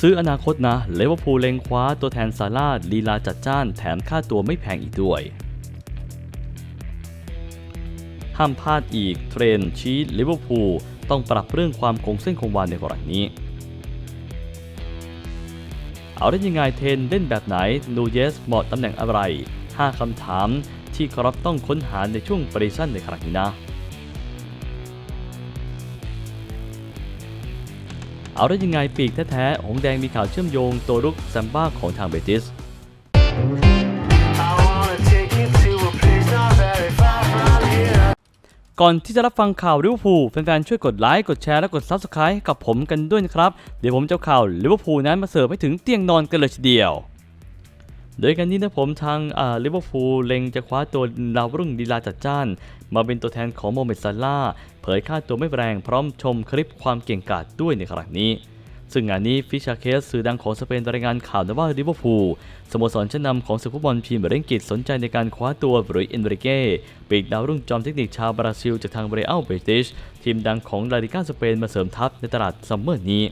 ซื้ออนาคตนะเลเวอร์พูลเล็งคว้าตัวแทนซาร่าลีลาจัดจ้านแถมค่าตัวไม่แพงอีกด้วย ห้ามพลาดอีกเทรนชี้ลิเวอร์พูลต้องปรับเรื่องความคงเส้นคงวาในกรณีนี้ เอาได้ยังไงเทนเล่นแบบไหนนูเยสเหมาะตำแหน่งอะไร 5คำถามที่ครอปต้องค้นหาในช่วงปริซันในครั้งนี้นะ เอาได้ยังไงปีกแท้ๆหงแดงมีข่าวเชื่อมโยงตัวรุกซัมบ้าของทางเบติสก่อนที่จะรับฟังข่าวลิเวอร์พูลแฟนๆช่วยกดไลค์ กดแชร์และกด Subscribe กับผมกันด้วยนะครับ เดี๋ยวผมจะข่าวลิเวอร์พูลนั้นมาเสิร์ฟให้ถึงเตียงนอนกันเลยทีเดียว โดยกันนี้นะผมทางอ่าลิเวอร์พูลเล็งจะคว้าตัวดาวรุ่งดีลาจัดจ้าน มาเป็นตัวแทนของโมเมดซาร่าเผยค่าตัวไม่แรงพร้อมชมคลิปความเก่งกาจด้วยในครั้งนี้ ซึ่งงานนี้ฟิชาเคสสื่อดังของสเปนรายงานข่าวนะว่าลิเวอร์พูลสโมสรชั้นนำของศึกฟุตบอลพีมียร์ลีกอังกฤษสนใจในการคว้าตัวบรุยเอนริเก้ปีกดาวรุ่งจอมเทคนิคชาวบราซิลจากทางเบรอัลเบติชทีมดังของลาลิก้าสเปนมาเสริมทัพในตลาดซัมเมอร์นี้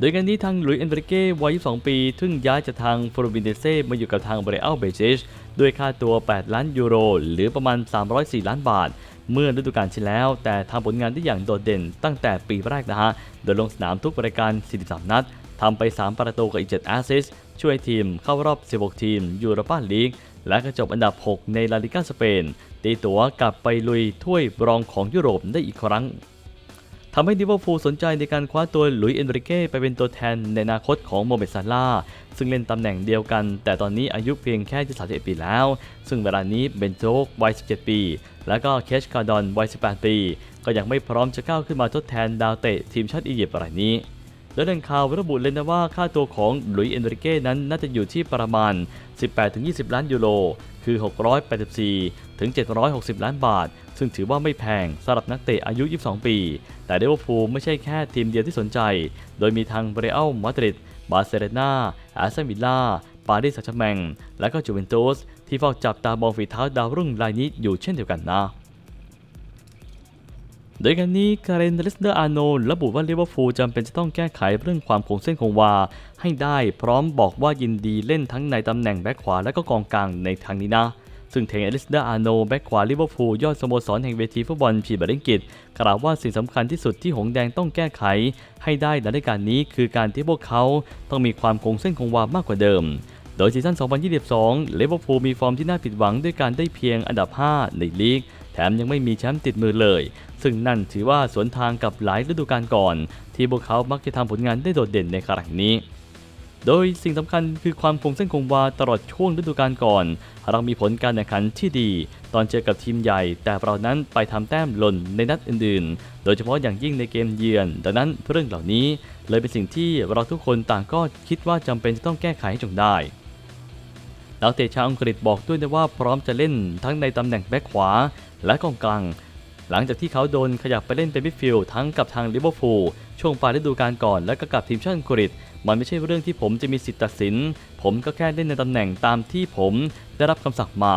โดยกันนี้ทางหลุยส์เอนริเก้วัย 22 ปีซึ่งย้ายจากทางฟลูบินเดเซ่มาอยู่กับทางเบรอัลเบติชด้วยค่าตัว 8 ล้านยูโร หรือประมาณ 304 ล้านบาท เมื่อฤดูกาลที่แล้ว แต่ทำผลงานได้อย่างโดดเด่นตั้งแต่ปีแรกนะฮะ โดยลงสนามทุกรายการ 43 นัดทำไป 3 ประตูกับอีก 7 แอสซิสช่วยทีมเข้ารอบ 16 ทีมยูโรปาลีกและก็จบอันดับ 6 ในลาลิก้าสเปนตีตัวกลับไปลุยถ้วยรองของยุโรปได้อีกครั้ง ทำให้ลิเวอร์พูลสนใจในการคว้าตัวหลุยส์เอนริเก้ไปเป็นตัวแทนในอนาคตของโมเมซาร่าซึ่งเล่นตำแหน่งเดียวกัน แต่ตอนนี้อายุเพียงแค่21ปีแล้ว ซึ่งเวลานี้เบนโจ๊กวัย 17 ปี และก็เคชคาร์ดอนวัย 18 ปี ก็ยังไม่พร้อมจะก้าวขึ้นมาทดแทนดาวเตะทีมชาติอียิปต์รายนี้ โดยแหล่งข่าวระบุเลยนะว่าค่าตัวของหลุยส์เอนริเก้นั้นน่าจะอยู่ที่ประมาณ 18-20 ล้านยูโร คือ 684 ถึง 760 ล้านบาท ซึ่งถือว่าไม่แพงสำหรับนักเตะอายุ 22 ปี แต่ลิเวอร์พูลไม่ใช่แค่ทีมเดียวที่สนใจ โดยมีทางเบรอัลมาดริด บาร์เซโลนาแอสตันวิลล่าปารีสแซงต์แชร์แมงและก็จูเวนตุสที่เฝ้าจับตามองฝีเท้าดาวรุ่งรายนี้อยู่เช่นเดียวกันนะ โดยกันนี้การเรนเลสเดอร์อาโนระบุว่าลิเวอร์พูลจำเป็นจะต้องแก้ไขเรื่องความคงเส้นคงวาให้ได้พร้อมบอกว่ายินดีเล่นทั้งในตำแหน่งแบ็คขวาและก็กองกลางในทางนี้นะ ซึ่งเทงเอลิสเดอร์อาโนแบ็คขวาลิเวอร์พูลยอดสโมสรแห่งเวทีฟุตบอลพรีเมียร์ลีกอังกฤษกล่าวว่าสิ่งสำคัญที่สุดที่หงแดงต้องแก้ไข ให้ได้ในรายการนี้คือการที่พวกเขาต้องมีความคงเส้นคงวามากกว่าเดิมโดยซีซั่น 2022 ลิเวอร์พูลมีฟอร์มที่น่าผิดหวังด้วยการได้เพียงอันดับ 5 ในลีก แถมยังไม่มีแชมป์ติดมือเลย ซึ่งนั่นถือว่าสวนทางกับหลายฤดูกาลก่อน ที่พวกเขามักจะทำผลงานได้โดดเด่นในครั้งนี้ โดยสิ่งสำคัญคือความคงเส้นคงวาตลอดช่วงฤดูกาลก่อน เรามีผลการแข่งขันที่ดี ตอนเจอกับทีมใหญ่ แต่เรานั้นไปทำแต้มหล่นในนัดอื่นๆ โดยเฉพาะอย่างยิ่งในเกมเยือน ดังนั้นเรื่องเหล่านี้ เลยเป็นสิ่งที่เราทุกคนต่างก็คิดว่าจำเป็นจะต้องแก้ไขให้จงได้นักเตะชาวอังกฤษบอกด้วยนะว่าพร้อมจะเล่นทั้งในตำแหน่งแบ็คขวา และกองกลาง หลังจากที่เขาโดนขยับไปเล่นเป็นมิดฟิลด์ทั้งกับทางลิเวอร์พูลช่วงปลายฤดูกาลก่อนและก็กับทีมชาติอังกฤษ มันไม่ใช่เรื่องที่ผมจะมีสิทธิ์ตัดสิน ผมก็แค่เล่นในตำแหน่งตามที่ผมได้รับคำสั่งมา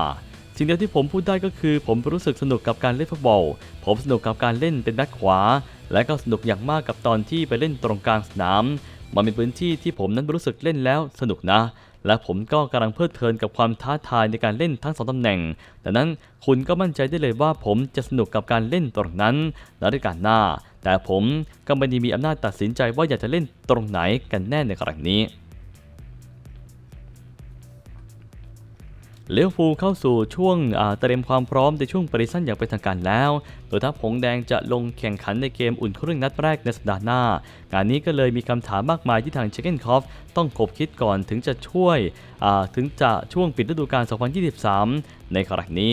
สิ่งเดียวที่ผมพูดได้ก็คือ ผมรู้สึกสนุกกับการเล่นฟุตบอล ผมสนุกกับการเล่นเป็นแบ็คขวา และก็สนุกอย่างมากกับตอนที่ไปเล่นตรงกลางสนาม มันเป็นพื้นที่ที่ผมนั้นรู้สึกเล่นแล้วสนุกนะ และผมก็กำลังเพลิดเพลินกับความท้าทายในการเล่นทั้งสองตำแหน่งดังนั้นคุณก็มั่นใจได้เลยว่าผมจะสนุกกับการเล่นตรงนั้นในฤดูกาลหน้า แต่ผมก็ไม่ได้มีอำนาจตัดสินใจว่าอยากจะเล่นตรงไหนกันแน่ในครั้งนี้ เลี้ยวฟูลเข้าสู่ช่วงเตรียมความพร้อมในช่วงปริซันอย่างเป็นทางการแล้ว โดยทัพหงแดงจะลงแข่งขันในเกมอุ่นเครื่องนัดแรกในสัปดาห์หน้า งานนี้ก็เลยมีคำถามมากมายที่ทางเชคเกนคอฟต้องคบคิดก่อนถึงจะช่วยถึงจะช่วงปิดฤดูกาล 2023 ในครั้งนี้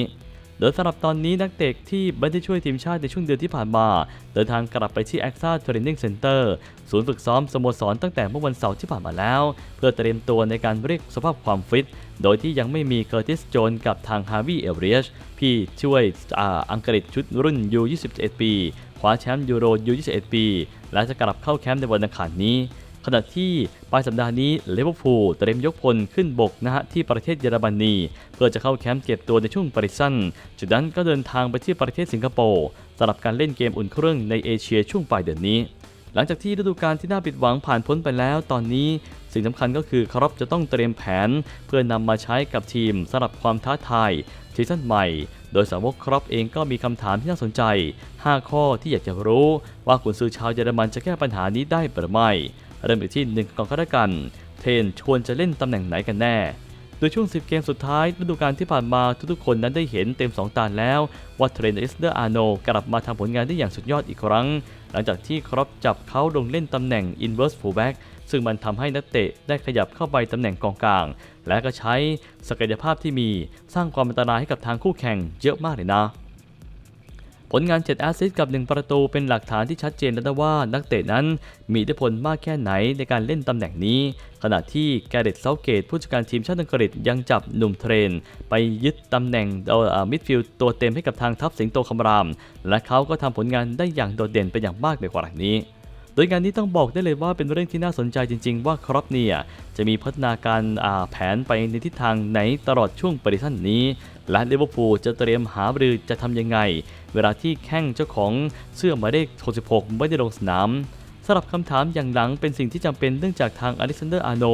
โดยสำหรับตอนนี้นักเตะที่ไม่ได้ช่วยทีมชาติในช่วงเดือนที่ผ่านมา เดินทางกลับไปที่ a x a Training Center ศูนย์ฝึกซ้อมสโมสรตั้งแต่เมื่อวันเสาร์ที่ผ่านมาแล้ว เพื่อเตรียมตัวในการเรียกสภาพความฟิต โดยที่ยังไม่มีเคอร์ติสโจนกับทางฮาวิเอเรียชพี่ช่วยออังกฤษชุดรุ่น U21 ปีคว้าแชมป์ยูโร U21 ปี และจะกลับเข้าแคมป์ในวันอังคารนี้ ขณะที่ปลายสัปดาห์นี้เลเวอร์พูลเตรียมยกพลขึ้นบกนะฮะที่ประเทศเยอรมนีเพื่อจะเข้าแคมป์เก็บตัวในช่วงปริซันจากนั้นก็เดินทางไปที่ประเทศสิงคโปร์สำหรับการเล่นเกมอุ่นเครื่องในเอเชียช่วงปลายเดือนนี้ หลังจากที่ฤดูกาลที่น่าผิดหวังผ่านพ้นไปแล้ว ตอนนี้สิ่งสำคัญก็คือครอปจะต้องเตรียมแผน เพื่อนำมาใช้กับทีมสำหรับความท้าทายซีซั่นใหม่ โดยสาวกครอปเองก็มีคำถามที่น่าสนใจ 5 ข้อที่อยากจะรู้ว่ากุนซือชาวเยอรมันจะแก้ปัญหานี้ได้หรือไม่ เริ่มไปที่หนึ่งก่อนก็แล้วกันเทรนชวนจะเล่นตำแหน่งไหนกันแน่ โดยช่วง 10 เกมสุดท้ายฤดูกาลที่ผ่านมาทุกๆคนนั้นได้เห็นเต็ม 2 ตาแล้ว ว่าเทรนเอสเดอร์อาโนกลับมาทำผลงานได้อย่างสุดยอดอีกครั้ง หลังจากที่ครอปจับเขาลงเล่นตำแหน่ง inverse fullback ซึ่งมันทำให้นักเตะได้ขยับเข้าไปตำแหน่งกองกลาง และก็ใช้ศักยภาพที่มีสร้างความอันตรายให้กับทางคู่แข่งเยอะมากเลยนะ ผลงาน 7 แอสซิสต์กับ 1 ประตูเป็นหลักฐานที่ชัดเจนแล้วว่านักเตะนั้นมีอิทธิพลมากแค่ไหนในการเล่นตำแหน่งนี้ ขณะที่แกเรตเซาเกตผู้จัดการทีมชาติอังกฤษยังจับหนุ่มเทรน ไปยึดตำแหน่งมิดฟิลด์ตัวเต็มให้กับทางทัพสิงโตคำราม และเขาก็ทำผลงานได้อย่างโดดเด่นเป็นอย่างมากในครั้งนี้ โดยงานนี้ต้องบอกได้เลยว่าเป็นเรื่องที่น่าสนใจจริง ๆ ว่าครอปเนี่ยจะมีพัฒนาการาแผนไปในทิศทางไหนตลอดช่วงปริสันนี้ และลิเวอร์พูลจะเตรียมหาบรือจะทำยังไง เวลาที่แข้งเจ้าของเสื้อหมายเลข66ไม่ได้ลงสนามสำหรับคำถามอย่างหลังเป็นสิ่งที่จำเป็นเนื่องจากทางอเล็กซานเดอร์อาร์โน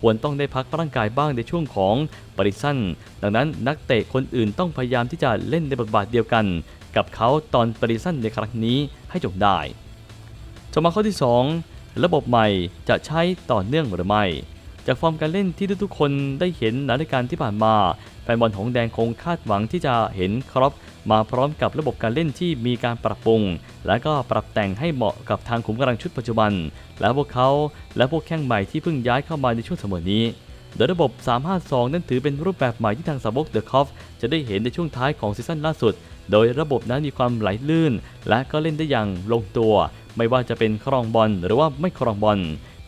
ควรต้องได้พักร่างกายบ้างในช่วงของปริสันดังนั้นนักเตะคนอื่นต้องพยายามที่จะเล่นในบทบาทเดียวกัน กับเขาตอนปริสันในครั้งนี้ให้จบได้ ต่อมาข้อที่ 2 ระบบใหม่จะใช้ต่อเนื่องหรือไม่ จากฟอร์มการเล่นที่ทุกๆคนได้เห็นในรายการที่ผ่านมาแฟนบอลหงแดงคงคาดหวังที่จะเห็นครอปมาพร้อมกับระบบการเล่นที่มีการปรับปรุง และก็ปรับแต่งให้เหมาะกับทางขุมกำลังชุดปัจจุบัน และพวกเขาและพวกแข้งใหม่ที่เพิ่งย้ายเข้ามาในช่วงสมอนี้ โดยระบบ 352 นั้นถือเป็นรูปแบบใหม่ที่ทางสาวกเดอะคอฟจะได้เห็นในช่วงท้ายของซีซั่นล่าสุด โดยระบบนั้นมีความไหลลื่น และก็เล่นได้อย่างลงตัว ไม่ว่าจะเป็นครองบอลหรือว่าไม่ครองบอล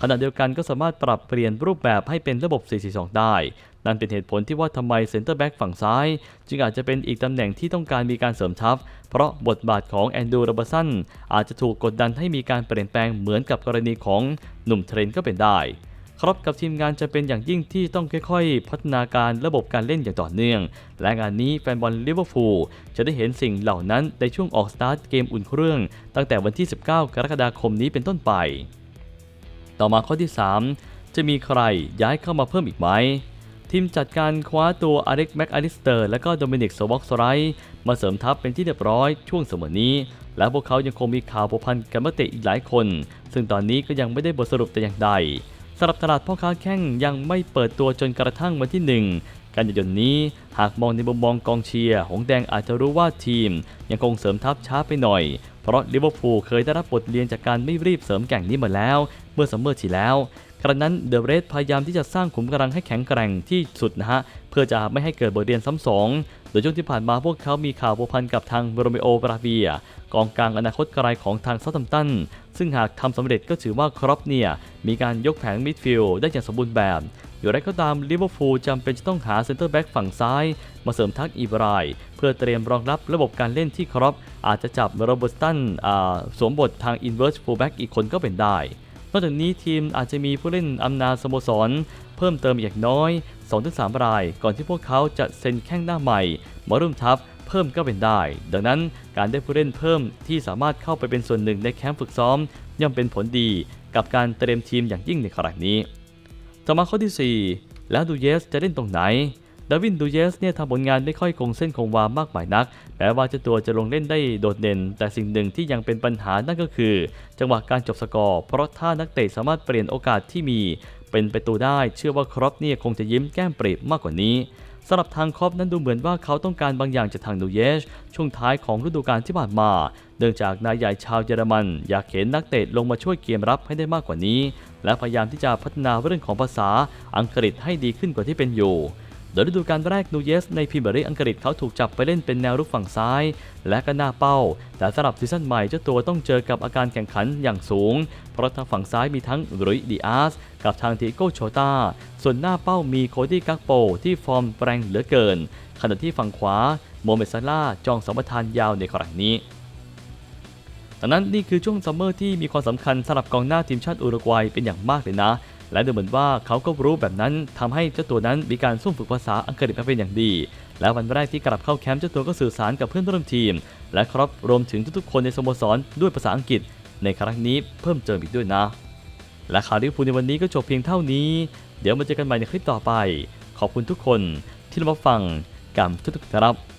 ขณะเดียวกันก็สามารถปรับเปลี่ยนรูปแบบให้เป็นระบบ 442 ได้ นั่นเป็นเหตุผลที่ว่าทำไมเซนเตอร์แบ็กฝั่งซ้าย จึงอาจจะเป็นอีกตำแหน่งที่ต้องการมีการเสริมทัพ เพราะบทบาทของแอนดูรเบอร์สันอาจจะถูกกดดันให้มีการเปลี่ยนแปลงเหมือนกับกรณีของหนุ่มเทรนก็เป็นได้ ครับกับทีมงานจะเป็นอย่างยิ่งที่ต้องค่อยๆ พัฒนาการระบบการเล่นอย่างต่อเนื่อง และงานนี้แฟนบอลลิเวอร์พูลจะได้เห็นสิ่งเหล่านั้นในช่วงออกสตาร์ทเกมอุ่นเครื่อง ตั้งแต่วันที่ 19 กรกฎาคมนี้เป็นต้นไป ต่อมาข้อที่ 3 จะมีใครย้ายเข้ามาเพิ่มอีกไหมทีมจัดการคว้าตัวอเล็กแม็กอลิสเตอร์และก็โดมินิกสวอกสไรมาเสริมทัพเป็นที่เรียบร้อยช่วงเสมอนี้ และพวกเขายังคงมีข่าวผูกพันกับนักเตะอีกหลายคน ซึ่งตอนนี้ก็ยังไม่ได้บทสรุปแต่อย่างใด สำหรับตลาดพ่อค้าแข้งยังไม่เปิดตัวจนกระทั่งวันที่ 1 กันยายนนี้ หากมองในมุมมองกองเชียร์ หงแดงอาจจะรู้ว่าทีม ยังคงเสริมทัพช้าไปหน่อย เพราะลิเวอร์พูลเคยได้รับบทเรียนจากการไม่รีบเสริมแก่งนี้มาแล้ว เมื่อซัมเมอร์ที่แล้ว กระนั้นเดอะเรดพยายามที่จะสร้างขุมกำลังให้แข็งแกร่งที่สุดนะฮะเพื่อจะไม่ให้เกิดบทเรียนซ้ำสองโดยช่วงที่ผ่านมาพวกเขามีข่าวพัวพันกับทางโรเมโอบราเวียกองกลางอนาคตไกลของทางเซาท์แฮมตัน ซึ่งหากทำสำเร็จก็ถือว่าครอปเนี่ย มีการยกแผงมิดฟิลด์ได้อย่างสมบูรณ์แบบ อยู่ไรก็ตามลิเวอร์พูลจำเป็นจะต้องหาเซนเตอร์แบ็กฝั่งซ้าย มาเสริมทักอีบราย เพื่อเตรียมรองรับระบบการเล่นที่ครอปอาจจะจับโรเบิร์ตตันสวมบททางอินเวอร์สฟูลแบ็กอีกคนก็เป็นได้ นอกจากนี้ทีมอาจจะมีผู้เล่นอำนาจสโมสร เพิ่มเติมอย่างน้อย 2-3 ราย ก่อนที่พวกเขาจะเซ็นแข้งหน้าใหม่มาร่วมทัพเพิ่มก็เป็นได้ ดังนั้นการได้ผู้เล่นเพิ่มที่สามารถเข้าไปเป็นส่วนหนึ่งในแคมป์ฝึกซ้อม ย่อมเป็นผลดีกับการเตรียมทีมอย่างยิ่งในครั้งนี้ ต่อมาข้อที่ 4 แล้วดูเยสจะเล่นตรงไหน ดาวินดูเยสเนี่ยทำผลงานไม่ค่อยคงเส้นคงวามากมายนักแม้ว่าเจ้าตัวจะลงเล่นได้โดดเด่น แต่สิ่งหนึ่งที่ยังเป็นปัญหานั่นก็คือ จังหวะการจบสกอร์เพราะถ้านักเตะสามารถเปลี่ยนโอกาสที่มี เป็นประตูได้ เชื่อว่าครอปเนี่ยคงจะยิ้มแก้มปรีบมากกว่านี้สำหรับทางครอปนั้นดูเหมือนว่าเขาต้องการบางอย่างจากทางดูเยสช่วงท้ายของฤดูกาลที่ผ่านมา เนื่องจากนายใหญ่ชาวเยอรมัน อยากเห็นนักเตะลงมาช่วยเกมรับให้ได้มากกว่านี้ และพยายามที่จะพัฒนาเรื่องของภาษาอังกฤษให้ดีขึ้นกว่าที่เป็นอยู่ โดยฤดูกาลแรกนูเยสในพรีเมียร์ลีกอังกฤษเขาถูกจับไปเล่นเป็นแนวรุกฝั่งซ้าย และก็หน้าเป้า แต่สำหรับซีซั่นใหม่เจ้าตัวต้องเจอกับอาการแข่งขันอย่างสูง เพราะทางฝั่งซ้ายมีทั้งรุยดิอาสกับทางทิโกโชตาส่วนหน้าเป้ามีโคดี้กักโปที่ฟอร์มแรงเหลือเกิน ขณะที่ฝั่งขวาโมเมซาร่าจองสมปทานยาวในครั้งนี้ดังนั้นนี่คือช่วงซัมเมอร์ที่มีความสำคัญสำหรับกองหน้าทีมชาติอุรุกวัยเป็นอย่างมากเลยนะ และดูเหมือนว่าเขาก็รู้แบบนั้นทำให้เจ้าตัวนั้นมีการซุ่มฝึกภาษาอังกฤษมาเป็นอย่างดี และวันแรกที่กลับเข้าแคมป์เจ้าตัวก็สื่อสารกับเพื่อนร่วมทีม และครับรวมถึงทุกๆคนในสโมสรด้วยภาษาอังกฤษ ในครั้งนี้เพิ่มเติมอีกด้วยนะ และข่าวลิเวอร์พูลในวันนี้ก็จบเพียงเท่านี้ เดี๋ยวมาเจอกันใหม่ในคลิปต่อไป ขอบคุณทุกคนที่รับฟังกันทุกๆครับ